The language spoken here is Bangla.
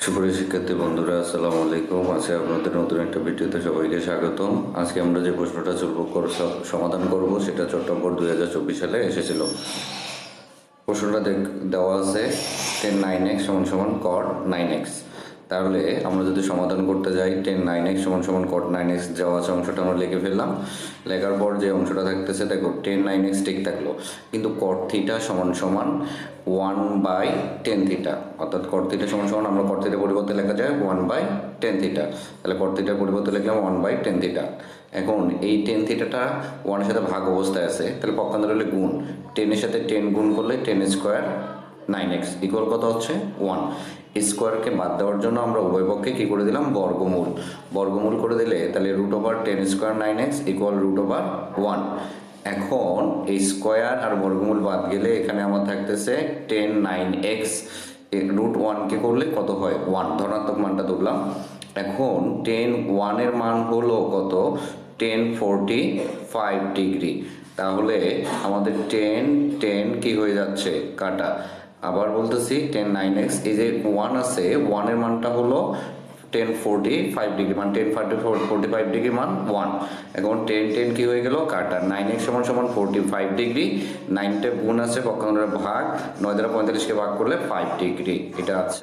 সুপ্রিয় শিক্ষার্থী বন্ধুরা, আসসালামু আলাইকুম। আজকে আপনাদের নতুন একটা ভিডিওতে সবাইকে স্বাগতম। আজকে আমরা যে প্রশ্নটা চলব কর- সমাধান করব, সেটা চট্টম্বর দুই হাজার চব্বিশ সালে এসেছিল। প্রশ্নটা দেওয়া আছে টেন নাইন এক্স সমান সমান কট নাইন এক্স তাহলে আমরা যদি সমাধান করতে যাই টেন নাইন এক্স সমান সমান কট নাইন এক্স যাওয়া আছে অংশটা আমরা লিখে ফেললাম। লেখার পর যে অংশটা থাকতেছে, দেখো টেন নাইন এক্স ঠিক থাকল। কিন্তু কট থিটা সমান সমান ওয়ান বাই টেন থিটা অর্থাৎ কট থিটা সমান সমান আমরা কট থিটা পরিবর্তে লেখা যায় ওয়ান বাই টেন থিটা তাহলে কট থিটার পরিবর্তে লিখলাম ওয়ান বাই টেন থিটা এখন এই টেন থিটাটা ওয়ানের সাথে ভাগ অবস্থায় আছে, তাহলে পক্ষান্তর হলে গুণ। টেনের সাথে টেন গুণ করলে tan square nine x equal কত হচ্ছে? ওয়ান স্কোয়ারকে বাদ দেওয়ার জন্য আমরা উভয় পক্ষে কী করে দিলাম? বর্গমূল। বর্গমূল করে দিলে তাহলে root over tan square nine x equal root over one এখন এই স্কোয়ার আর বর্গমূল বাদ গেলে এখানে আমার থাকতেছে টেন নাইন এক্স রুট ওয়ানকে করলে কত হয়? ওয়ান ধনাত্মক মানটা তুললাম এখন টেন ওয়ানের মান হলো কত? টেন ফোরটি ফাইভ ডিগ্রি তাহলে আমাদের টেন টেন কি হয়ে যাচ্ছে? কাটা। আবার বলতেছি টেন নাইন এক্স এই যে ওয়ান আছে ওয়ানের মানটা হলো টেন ফোরটি ফাইভ ডিগ্রি মান tan forty four forty five degree মান ওয়ান এখন টেন টেন কি হয়ে গেল? কাটা। নাইন এক্স সমান সমান ফোরটি ফাইভ ডিগ্রি নাইনটা গুণ আছে কখন ভাগ, নয় দ্বারা পঁয়তাল্লিশকে ভাগ করলে ফাইভ ডিগ্রি এটা আছে।